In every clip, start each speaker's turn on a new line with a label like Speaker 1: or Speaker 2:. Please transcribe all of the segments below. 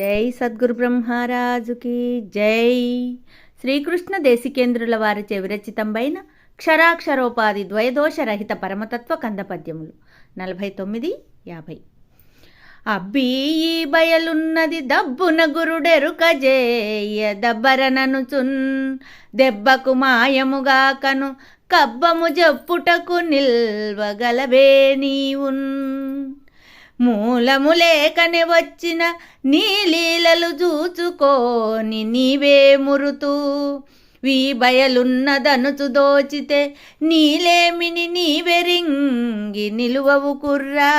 Speaker 1: జై సద్గురు బ్రహ్మరాజుకి జై. శ్రీకృష్ణ దేశికేంద్రుల వారిచే విరచితంబైన క్షరాక్షరోపాధి ద్వయదోషరహిత పరమతత్వ కందపద్యములు. నలభై తొమ్మిది యాభై. అబ్బీ ఈ బయలున్నది దబ్బున గురుడెరుక జేయ దబ్బరననుచున్ దెబ్బకు మాయముగాకను కబ్బము జప్పుటకు నిల్వగలవే నీవున్. మూలము లేకనే వచ్చిన నీ లీలలు చూచుకోని నీవే మురుతూ. వీ బయలున్నదనుచు దోచితే నీలేమిని నీవెరింగి నిలువవు కుర్రా.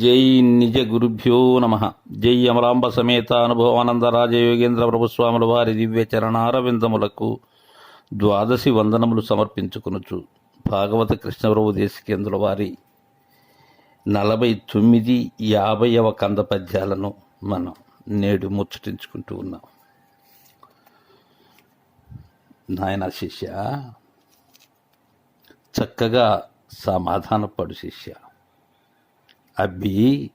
Speaker 2: జై నిజ గురుభ్యో నమ. జై అమలాంబ సమేత అనుభవానంద రాజయోగేంద్ర ప్రభుస్వాముల వారి దివ్య చరణారవిందములకు ద్వాదశి వందనములు సమర్పించుకునుచు భాగవత కృష్ణప్రభు దేశికేంద్రుల వారి నలభై తొమ్మిది యాభైవ కంద పద్యాలను మనం నేడు ముచ్చటించుకుంటూ ఉన్నాం. నాయన శిష్య చక్కగా సమాధానపడు శిష్య. అబ్బి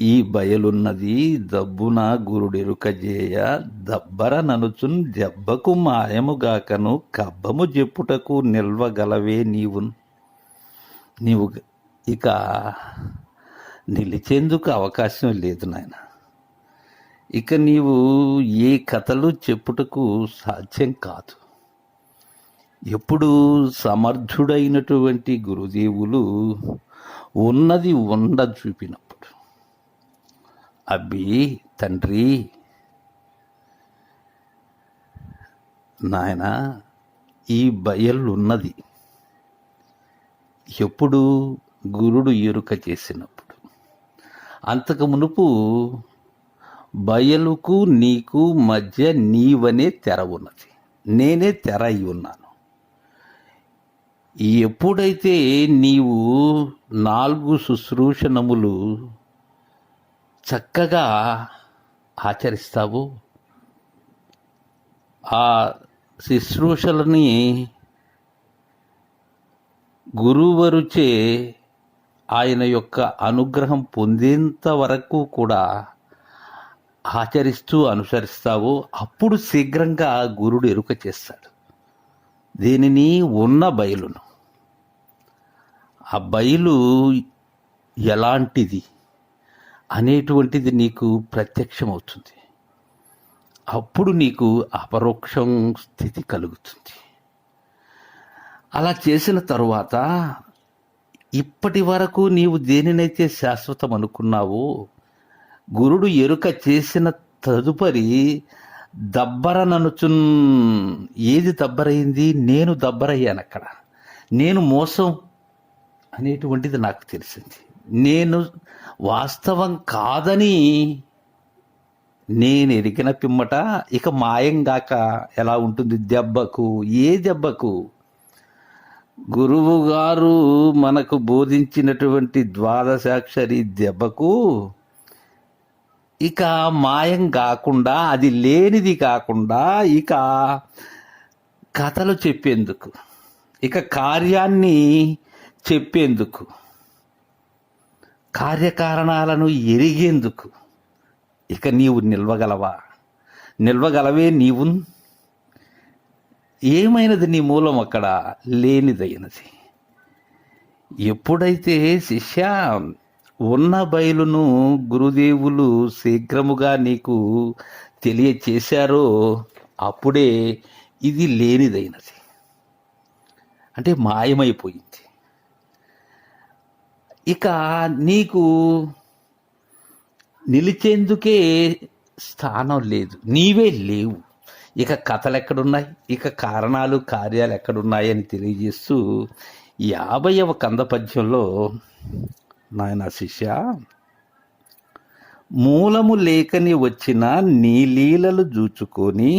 Speaker 2: ఈ బయలున్నది దబ్బున గురుడెరుకజేయ దబ్బర ననుచున్ దెబ్బకు మాయముగాకను కబ్బము చెప్పుటకు నిల్వగలవే నీవు నీవు ఇక నిలిచేందుకు అవకాశం లేదు నాయన. ఇక నీవు ఏ కథలు చెప్పుటకు సాధ్యం కాదు. ఎప్పుడు సమర్థుడైనటువంటి గురుదేవులు ఉన్నది ఉండ చూపినప్పుడు. అబ్బి తండ్రి! నాయన ఈ బయలున్నది ఎప్పుడు గురుడు ఎరుక చేసినప్పుడు. అంతకు మునుపు బయలుకు నీకు మధ్య నీవనే తెర ఉన్నది. నేనే తెర అయి ఉన్నాను. ఎప్పుడైతే నీవు నాలుగు శుశ్రూషణములు చక్కగా ఆచరిస్తావో ఆ శుశ్రూషలని గురువరుచే ఆయన యొక్క అనుగ్రహం పొందేంత వరకు కూడా ఆచరిస్తూ అనుసరిస్తావో అప్పుడు శీఘ్రంగా గురుడు ఎరుక చేస్తాడు. దీనిని ఉన్న బయలును. ఆ బయలు ఎలాంటిది అనేటువంటిది నీకు ప్రత్యక్షమవుతుంది. అప్పుడు నీకు అపరోక్షం స్థితి కలుగుతుంది. అలా చేసిన తరువాత ఇప్పటి వరకు నీవు దేనినైతే శాశ్వతం అనుకున్నావో గురుడు ఎరుక చేసిన తదుపరి దబ్బరననుచున్ ఏది దబ్బరైంది నేను దబ్బరయ్యాను అక్కడ. నేను మోసం అనేటువంటిది నాకు తెలిసింది. నేను వాస్తవం కాదని నేను ఎరిగిన పిమ్మట ఇక మాయంగాక ఎలా ఉంటుంది దెబ్బకు? ఏ దెబ్బకు? గురువు గారు మనకు బోధించినటువంటి ద్వాదశాక్షరి దెబ్బకు ఇక మాయం కాకుండా అది లేనిది కాకుండా ఇక కథలు చెప్పేందుకు ఇక కార్యాన్ని చెప్పేందుకు కార్యకారణాలను ఎరిగేందుకు ఇక నీవు నిల్వగలవా? నిల్వగలవే నీవు. ఏమైనది నీ మూలం అక్కడ? లేనిదైనది. ఎప్పుడైతే శిష్య ఉన్న బయలును గురుదేవులు శీఘ్రముగా నీకు తెలియచేశారో అప్పుడే ఇది లేనిదైనది. అంటే మాయమైపోయింది. ఇక నీకు నిలిచేందుకే స్థానం లేదు. నీవే లేవు. ఇక కథలు ఎక్కడున్నాయి? ఇక కారణాలు కార్యాలు ఎక్కడున్నాయి అని తెలియజేస్తూ యాభైవ కంద పద్యంలో నాయన శిష్య మూలము లేకని వచ్చిన నీ లీలలు జూచుకొని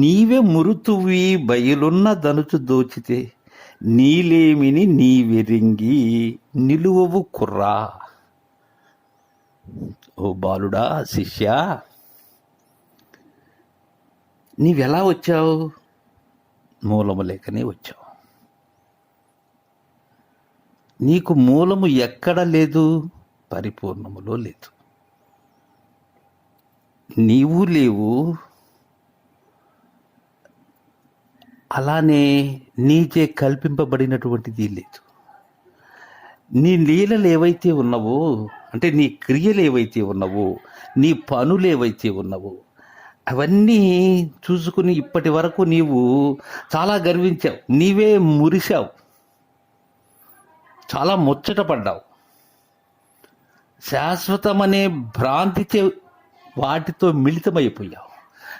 Speaker 2: నీవే మురుతువి బయలున్న దనుచు దోచితే నీలేమిని నీవెరింగి నిలువవు కుర్రా. ఓ బాలుడా శిష్య నీవెలా వచ్చావు? మూలము లేకనే వచ్చావు. నీకు మూలము ఎక్కడ లేదు పరిపూర్ణములో లేదు. నీవు లేవు అలానే నీచే కల్పింపబడినటువంటిది లేదు. నీ లీలలు ఏవైతే ఉన్నావో అంటే నీ క్రియలు ఏవైతే ఉన్నావో నీ పనులు ఏవైతే ఉన్నావో అవన్నీ చూసుకుని ఇప్పటి వరకు నీవు చాలా గర్వించావు. నీవే మురిశావు. చాలా ముచ్చట పడ్డావు. శాశ్వతమనే భ్రాంతిచే వాటితో మిళితమైపోయావు.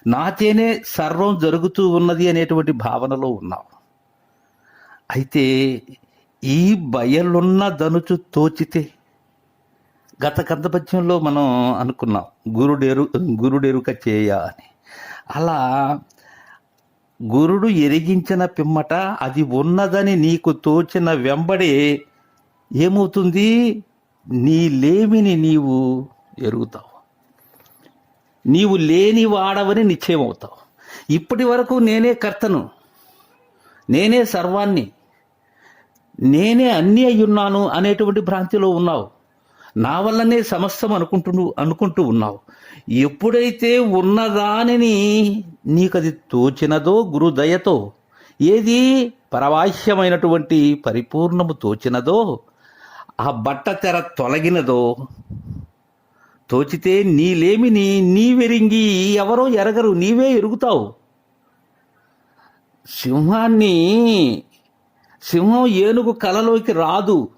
Speaker 2: నాచేనే సర్వం జరుగుతూ ఉన్నది అనేటువంటి భావనలో ఉన్నావు. అయితే ఈ బయలున్న దనుచు తోచితే గత కందపద్యంలో మనం అనుకున్నాం గురుడెరు గురుడెరుక చేయ అని. అలా గురుడు ఎరిగించిన పిమ్మట అది ఉన్నదని నీకు తోచిన వెంబడి ఏమవుతుంది? నీ లేమిని నీవు ఎరుగుతావు. నీవు లేని వాడవని నిశ్చయమవుతావు. ఇప్పటి వరకు నేనే కర్తను నేనే సర్వాన్ని నేనే అన్నీ అయ్యున్నాను అనేటువంటి భ్రాంతిలో ఉన్నావు. నా వల్లనే సమస్తం అనుకుంటూ అనుకుంటూ ఉన్నావు. ఎప్పుడైతే ఉన్నదానిని అది తోచినదో గురుదయతో ఏది పరవాహ్యమైనటువంటి పరిపూర్ణము తోచినదో ఆ బట్ట తెర తొలగినదో తోచితే నీలేమిని నీవెరింగి ఎవరో ఎరగరు నీవే ఎరుగుతావు. సింహాన్ని సింహం ఏనుగు కలలోకి రాదు.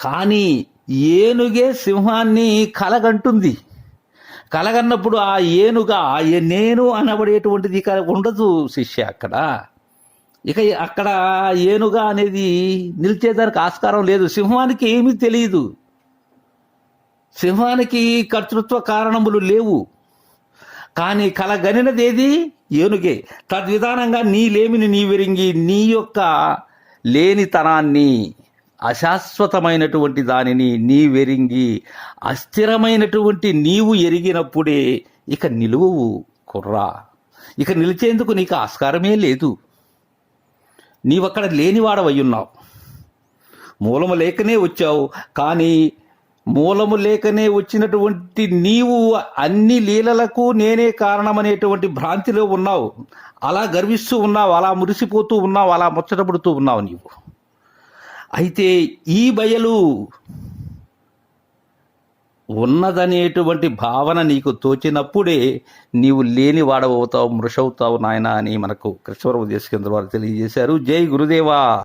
Speaker 2: కానీ ఏనుగే సింహాన్ని కలగంటుంది. కలగన్నప్పుడు ఆ ఏనుగ నేను అనబడేటువంటిది ఇక ఉండదు శిష్య అక్కడ. ఇక అక్కడ ఏనుగ అనేది నిలిచేదానికి ఆస్కారం లేదు. సింహానికి ఏమీ తెలియదు సింహానికి కర్తృత్వ కారణములు లేవు. కానీ కలగనినదేది? ఏనుగే. తద్విధానంగా నీ లేమిని నీ విరింగి నీ యొక్క లేనితనాన్ని అశాశ్వతమైనటువంటి దానిని నీవెరింగి అస్థిరమైనటువంటి నీవు ఎరిగినప్పుడే ఇక నిలువవు కుర్రా. ఇక నిలిచేందుకు నీకు ఆస్కారమే లేదు. నీవక్కడ లేనివాడవయ్యున్నావు. మూలము లేకనే వచ్చావు. కానీ మూలము లేకనే వచ్చినటువంటి నీవు అన్ని లీలలకు నేనే కారణమనేటువంటి భ్రాంతిలో ఉన్నావు. అలా గర్విస్తూ ఉన్నావు. అలా మురిసిపోతూ ఉన్నావు. అలా ముచ్చటపడుతూ ఉన్నావు నీవు. అయితే ఈ బయలు ఉన్నదనేటువంటి భావన నీకు తోచినప్పుడే నీవు లేని వాడవవుతావు మృషవుతావు నాయన అని మనకు కృష్ణవరం దేశకేంద్ర వారు తెలియజేశారు. జై గురుదేవా!